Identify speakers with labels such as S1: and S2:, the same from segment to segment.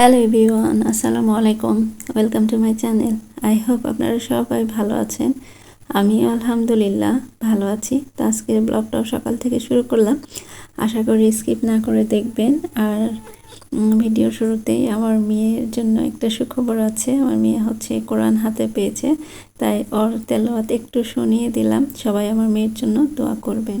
S1: Hello everyone, আসসালামু আলাইকুম। Welcome to my channel. I hope আপনারা সবাই ভালো আছেন। আমি আলহামদুলিল্লাহ ভালো আছি। তো আজকের ব্লগটাও সকাল থেকে শুরু করলাম। আশা করি স্কিপ না করে দেখবেন। আর ভিডিও শুরুতেই আমার মেয়ের জন্য একটা সুখবর আছে। আমার মেয়ে হচ্ছে কোরআন হাতে পেয়েছে। তাই ওর তেলাওয়াত একটু শুনিয়ে দিলাম। সবাই আমার মেয়ের জন্য দোয়া করবেন।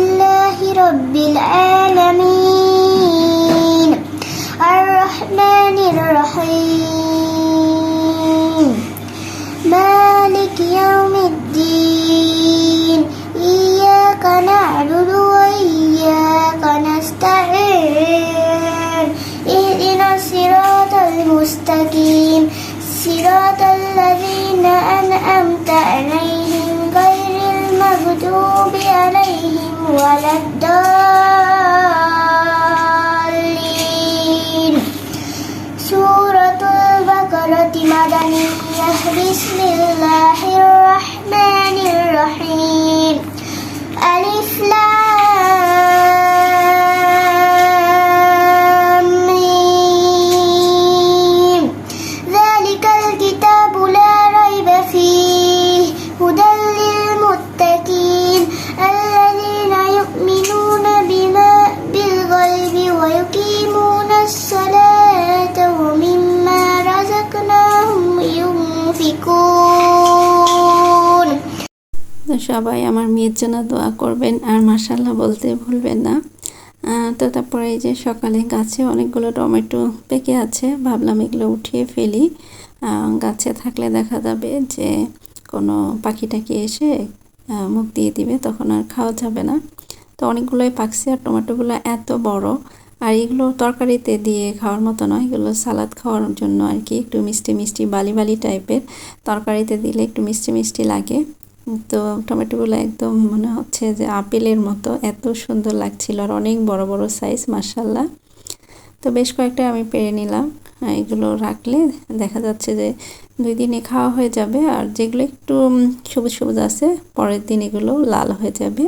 S2: عليهم غير المغضوب عليهم ولا الضالين
S1: সবাই আমার মেয়ের জন্য দোয়া করবেন আর মাসাল্লাহ বলতে ভুলবেন না। তো তারপরে এই যে সকালে গাছে অনেকগুলো টমেটো পেকে আছে, ভাবলাম এগুলো উঠিয়ে ফেলি। গাছে থাকলে দেখা যাবে যে কোনো পাখি টাকি এসে মুখ দিয়ে দিবে, তখন আর খাওয়া যাবে না। তো অনেকগুলোই পাকছে আর টমেটোগুলো এত বড়। আর এগুলো তরকারিতে দিয়ে খাওয়ার মতো নয়, এগুলো সালাদ খাওয়ার জন্য আর কি, একটু মিষ্টি মিষ্টি বালি বালি টাইপের তরকারিতে দিলে একটু মিষ্টি মিষ্টি লাগে। তো টমেটোগুলো একদম মনে হচ্ছে যে আপেলের মতো, এত সুন্দর লাগছিল আর অনেক বড় বড় সাইজ মার্শাল্লাহ তো বেশ কয়েকটা আমি পেরে নিলাম। এগুলো রাখলে দেখা যাচ্ছে যে দুই দিনে খাওয়া হয়ে যাবে আর যেগুলো একটু সবুজ সবুজ আছে, পরের দিন এগুলো লাল হয়ে যাবে।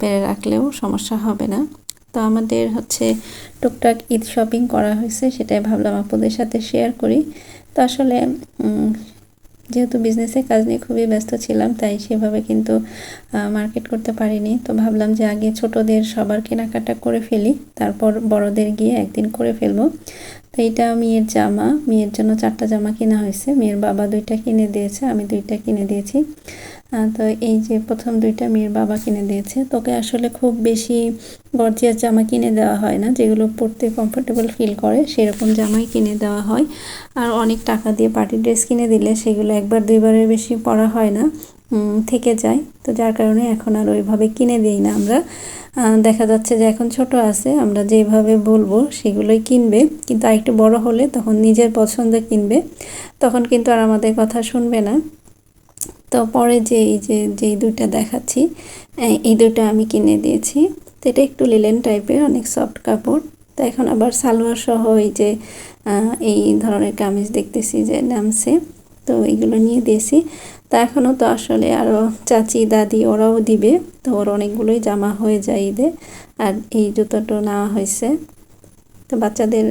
S1: পেরে রাখলেও সমস্যা হবে না। তো আমাদের হচ্ছে টুকটাক ঈদ শপিং করা হয়েছে, সেটাই ভাবলাম আপনাদের সাথে শেয়ার করি। তো আসলে যেহেতু বিজনেসে কাজ নিয়ে খুবই ব্যস্ত ছিলাম, তাই সেভাবে কিন্তু মার্কেট করতে পারিনি। তো ভাবলাম যে আগে ছোটদের সবার কেনাকাটা করে ফেলি, তারপর বড়দের গিয়ে একদিন করে ফেলব। তো এইটা মেয়ের জামা। মেয়ের জন্য চারটা জামা কেনা হয়েছে। মেয়ের বাবা দুইটা কিনে দিয়েছে, আমি দুইটা কিনে দিয়েছি। তো এই যে প্রথম দুইটা মেয়ের বাবা কিনে দিয়েছে। তোকে আসলে খুব বেশি গর্জিয়াস জামা কিনে দেওয়া হয় না। যেগুলো পরতে কমফোর্টেবল ফিল করে, সেরকম জামাই কিনে দেওয়া হয়। আর অনেক টাকা দিয়ে পার্টি ড্রেস কিনে দিলে সেগুলো একবার দুইবারের বেশি পরা হয় না। থেকে যায়। তো যার কারণে এখন আর ওইভাবে কিনে দিই না আমরা। দেখা যাচ্ছে যে এখন ছোট আছে, আমরা যেভাবে বলব সেগুলোই কিনবে। কিন্তু আরেকটু বড় হলে তখন নিজের পছন্দ কিনবে। তখন কিন্তু আর আমাদের কথা শুনবে না। তো পরে যে এই যে যেই দুইটা দেখাচ্ছি এই- দুইটা আমি কিনে দিয়েছি। তো এটা একটু লিলেন টাইপের অনেক সফট কাপড়। তো এখন আবার সালোয়ার সহ এই যে এই ধরনের কামিজ দেখতেছি যে নামছে। তো এইগুলো নিয়ে দিয়েছি। তা এখনও তো আসলে আরও চাচি, দাদি ওরাও দিবে। তো ওর অনেকগুলোই জামা হয়ে যায় ঈদে। আর এই জুতোটা নেওয়া হয়েছে। তো বাচ্চাদের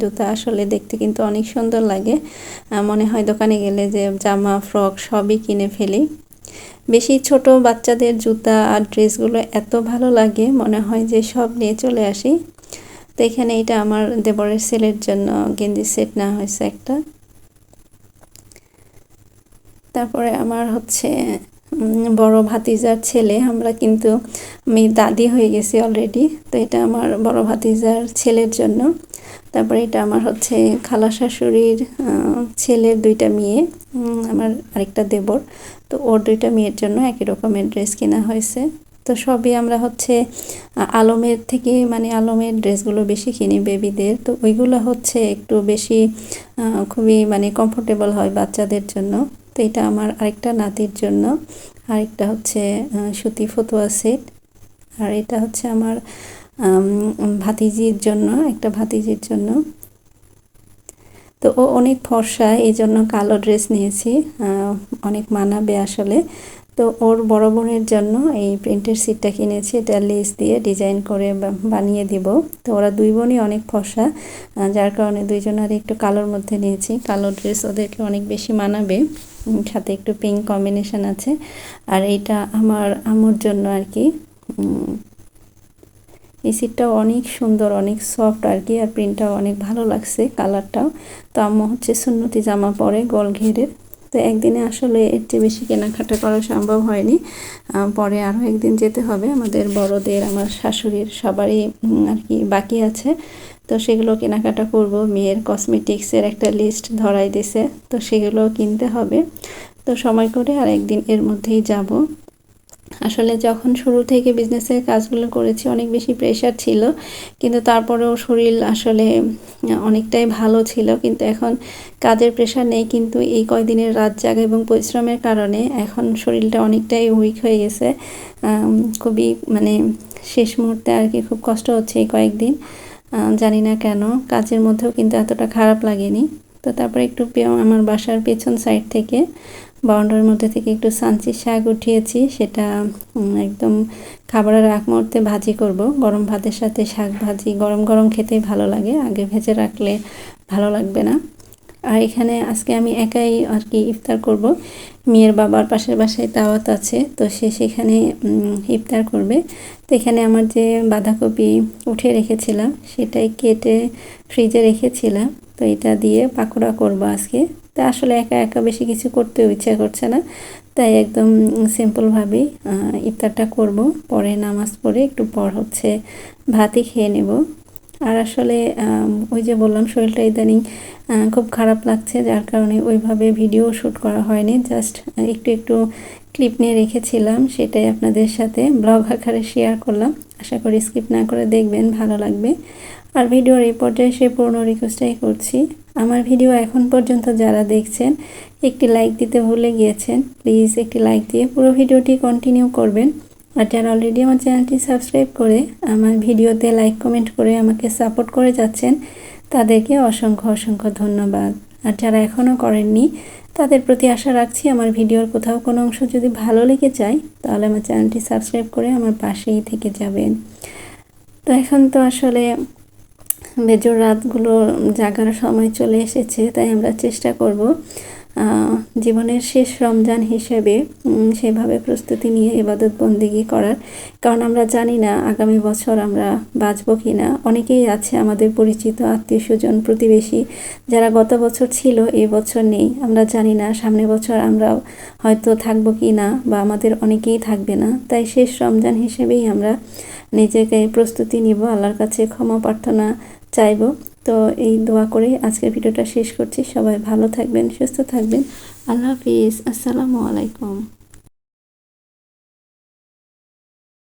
S1: জুতা আসলে দেখতে কিন্তু অনেক সুন্দর লাগে। মনে হয় দোকানে গেলে যে জামা, ফ্রক সবই কিনে ফেলি। বেশি ছোট বাচ্চাদের জুতা আর ড্রেসগুলো এত ভালো লাগে, মনে হয় যে সব নিয়ে চলে আসি। তো এখানে এটা আমার দেবরের সেলের জন্য গেঞ্জি সেট নেওয়া হয়েছে একটা। তারপরে আমার হচ্ছে বড় ভাতিজার ছেলে, আমরা কিন্তু, আমি দাদি হয়ে গেছি অলরেডি তো এটা আমার বড় ভাতিজার ছেলের জন্য। তারপরে এটা আমার হচ্ছে খালা শাশুড়ির ছেলের দুইটা মেয়ে আমার আরেকটা দেবর। তো ওর দুইটা মেয়ের জন্য একই রকমের ড্রেস কেনা হয়েছে। তো সবই আমরা হচ্ছে আলমের থেকে মানে আলমের ড্রেসগুলো বেশি কিনি বেবিদের তো ওইগুলো হচ্ছে একটু বেশি খুবই মানে কমফোর্টেবল হয় বাচ্চাদের জন্য। তো এটা আমার আরেকটা নাতির জন্য। আরেকটা হচ্ছে সুতি ফতুয়া সেট। আর এটা হচ্ছে আমার ভাতিজির জন্য, একটা ভাতিজির জন্য। তো ও অনেক ফর্সা এই জন্য কালো ড্রেস নিয়েছি অনেক মানাবে আসলে। তো ওর বড় বোনের জন্য এই প্রিন্টের সিটটা কিনেছি, এটা লেস দিয়ে ডিজাইন করে বানিয়ে দিব। তো ওরা দুই বোনই অনেক ফসা যার কারণে দুইজনের একটু কালোর মধ্যে নিয়েছি। কালো ড্রেস ওদেরকে অনেক বেশি মানাবে। সাথে একটু পিঙ্ক কম্বিনেশন আছে। আর এইটা আমার আম্মুর জন্য আর কি। এই সিটটাও অনেক সুন্দর, অনেক সফট আর কি, আর প্রিন্টটাও অনেক ভালো লাগছে কালারটাও তো আম্মু হচ্ছে সুন্নতি জামা পরে গোল ঘেরের তো একদিনে আসলে এর চেয়ে বেশি কেনাকাটা করা সম্ভব হয়নি। পরে আরও একদিন যেতে হবে। আমাদের বড়দের, আমার শাশুড়ির সবারই আর কি বাকি আছে। তো সেগুলো কেনাকাটা করব। মেয়ের কসমেটিক্সের একটা লিস্ট ধরাই দিছে, তো সেগুলো কিনতে হবে। তো সময় করে আর একদিন এর মধ্যেই যাব। আসলে যখন শুরু থেকে বিজনেসের কাজগুলো করেছি, অনেক বেশি প্রেশার ছিল, কিন্তু তারপরেও শরীর আসলে অনেকটাই ভালো ছিল। কিন্তু এখন কাজের প্রেশার নেই, কিন্তু এই কয়দিনের রাত জাগা এবং পরিশ্রমের কারণে এখন শরীরটা অনেকটাই উইক হয়ে গেছে। খুবই মানে শেষ মুহূর্তে আর কি খুব কষ্ট হচ্ছে এই কয়েকদিন। জানি না কেন, কাজের মধ্যেও কিন্তু এতটা খারাপ লাগেনি। তো তারপরে একটু আমার বাসার পেছন সাইড থেকে, বাউন্ডারির মধ্যে থেকে একটু সাঞ্চি শাক উঠিয়েছি, সেটা একদম খাবারের আগ মুহূর্তে ভাজি করব। গরম ভাতের সাথে শাক ভাজি, গরম গরম খেতেই ভালো লাগে, আগে ভেজে রাখলে ভালো লাগবে না। আর এখানে আজকে আমি একাই আর কি ইফতার করব। মেয়ের বাবার পাশের বাসায় দাওয়াত আছে, তো সে সেখানে ইফতার করবে। তো এখানে আমার যে বাঁধাকপি উঠে রেখেছিলাম, সেটাই কেটে ফ্রিজে রেখেছিলাম। তো এটা দিয়ে পাকোড়া করব আজকে। তা আসলে একা একা বেশি কিছু করতেও ইচ্ছা করছে না। তাই একদম সিম্পলভাবেই ইফতারটা করব। পরে নামাজ পড়ে একটু পর হচ্ছে ভাতই খেয়ে নেব। আর আসলে ওই যে বললাম শরীরটা ইদানিং খুব খারাপ লাগছে, যার কারণে ওইভাবে ভিডিও শ্যুট করা হয়নি। জাস্ট একটু একটু ক্লিপ নিয়ে রেখেছিলাম, সেটাই আপনাদের সাথে ব্লগ আকারে শেয়ার করলাম। আশা করি স্কিপ না করে দেখবেন, ভালো লাগবে। আর ভিডিওর এই পর্যায়ে সে পুরনো রিকোয়েস্টটাই করছি। আমার ভিডিও এখন পর্যন্ত যারা দেখছেন, একটি লাইক দিতে ভুলে গিয়েছেন, প্লিজ একটি লাইক দিয়ে পুরো ভিডিওটি কন্টিনিউ করবেন। আর যারা অলরেডি আমার চ্যানেলটি সাবস্ক্রাইব করে আমার ভিডিওতে লাইক কমেন্ট করে আমাকে সাপোর্ট করে যাচ্ছেন, তাদেরকে অসংখ্য অসংখ্য ধন্যবাদ। আর যারা এখনও করেননি, তাদের প্রতি আশা রাখছি আমার ভিডিওর কোথাও কোনো অংশ যদি ভালো লেগে যায়, তাহলে আমার চ্যানেলটি সাবস্ক্রাইব করে আমার পাশেই থেকে যাবেন। তো এখন তো আসলে বেজোর রাতগুলো জাগার সময় চলে এসেছে, তাই আমরা চেষ্টা করব জীবনের শেষ রমজান হিসেবে সেভাবে প্রস্তুতি নিয়ে এবাদত বন্দিগি করার। কারণ আমরা জানি না আগামী বছর আমরা বাঁচবো কি না অনেকেই আছে আমাদের পরিচিত আত্মীয় স্বজন, প্রতিবেশী যারা গত বছর ছিল এই বছর নেই। আমরা জানি না সামনের বছর আমরা হয়তো থাকব কি না বা আমাদের অনেকেই থাকবে না। তাই শেষ রমজান হিসেবেই আমরা নিজেকে প্রস্তুতি নিব, আল্লাহর কাছে ক্ষমা প্রার্থনা চাইব। তো এই দোয়া করে আজকের ভিডিওটা শেষ করছি। সবাই ভালো থাকবেন, সুস্থ থাকবেন। আল্লাহ হাফিজ। আসসালামু আলাইকুম।